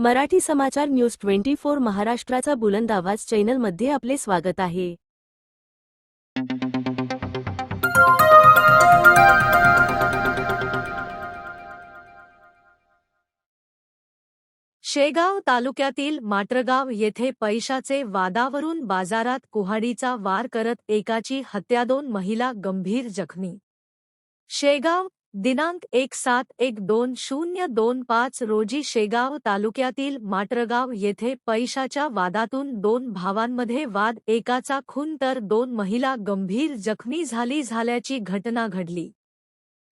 मराठी समाचार news twenty four महाराष्ट्राचा बुलंद आवाज चॅनलमध्ये आपले स्वागत आहे. शेगाव तालुक्यातील माटरगाव येथे पैशाचे वादावरून बाजारात कुहाडीचा वार करत एकाची हत्या दोन महिला गंभीर जखमी. शेगाव दिनांक एक सात एक दोन शून्य दोन पाच रोजी शेगाव तालुक्यातील माटरगाव येथे पैशाच्या वादातून दोन भावांमध्ये वाद एकाचा खून तर दोन महिला गंभीर जखमी झाली झाल्याची घटना घडली.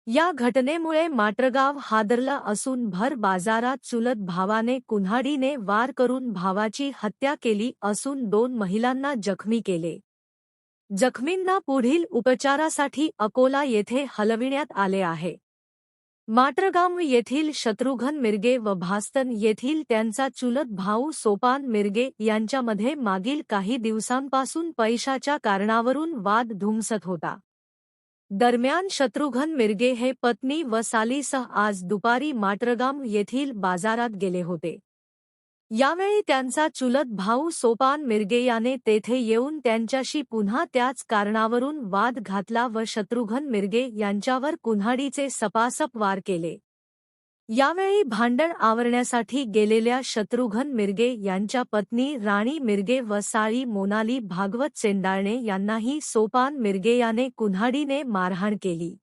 या घटनेमुळे माटरगाव हादरला असून भर बाजारात चुलत भावाने कुन्हाडीने वार करून भावाची हत्या केली असून दोन महिलांना जखमी केले. जखमींना पुढील उपचारासाठी अकोला येथे हलविण्यात आले आहे. माटरगाव येथील शत्रुघ्न मिरगे व भास्तन येथील त्यांचा चुलत भाऊ सोपान मिरगे यांच्यामध्ये मागील काही दिवसांपासून पैशाच्या कारणावरून वाद धुमसत होता. दरम्यान शत्रुघ्न मिरगे हे पत्नी व सालीसह आज दुपारी माटरगाम येथील बाजारात गेले होते. यावेळी त्यांचा चुलत भाऊ सोपान मिरगे याने तेथे येऊन त्यांच्याशी पुन्हा त्याच कारणावरून वाद घातला व शत्रुघ्न मिरगे यांच्यावर कुन्हाडीचे सपासप वार केले. यावेळी भांडण आवरण्यासाठी गेलेल्या शत्रुघ्न मिरगे यांच्या पत्नी राणी मिरगे व साळी मोनाली भागवत चेंडाळणे यांनाही सोपान मिरगे याने कुन्हाडीने मारहाण केली.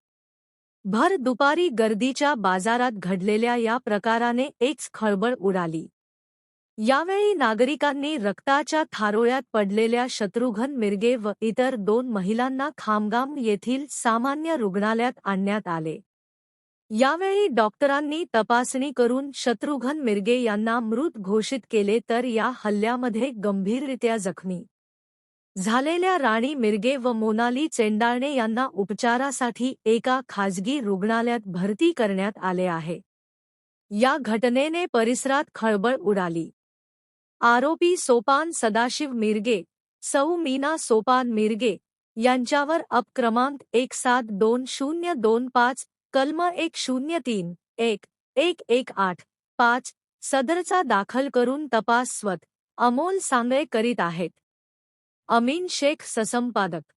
भर दुपारी गर्दीच्या बाजारात घडलेल्या या प्रकाराने एकच खळबळ उडाली. यावेळी नागरिकांनी रक्ताच्या थारोळ्यात पडलेल्या शत्रुघ्न मिरगे व इतर दोन महिलांना खामगाम येथील सामान्य रुग्णालयात आणण्यात आले. यावेळी डॉक्टरांनी तपासणी करून शत्रुघ्न मिरगे यांना मृत घोषित केले तर या हल्ल्यामध्ये गंभीररित्या जखमी. झालेल्या राणी मिरगे व मोनाली चेंडाळणे यांना उपचारासाठी एका खाजगी रुग्णालयात भरती करण्यात आले आहे. या घटनेने परिसरात खळबळ उडाली. आरोपी सोपान सदाशिव मिरगे सौ मीना सोपान मिरगे यांच्यावर अप क्रमांक एक सात दोन शून्य दोन पाच कलम एक शून्य तीन एक एक एक आठ पाच सदरचा दाखल करून तपास स्वत अमोल सांगळे करीत आहेत. अमीन शेख ससंपादक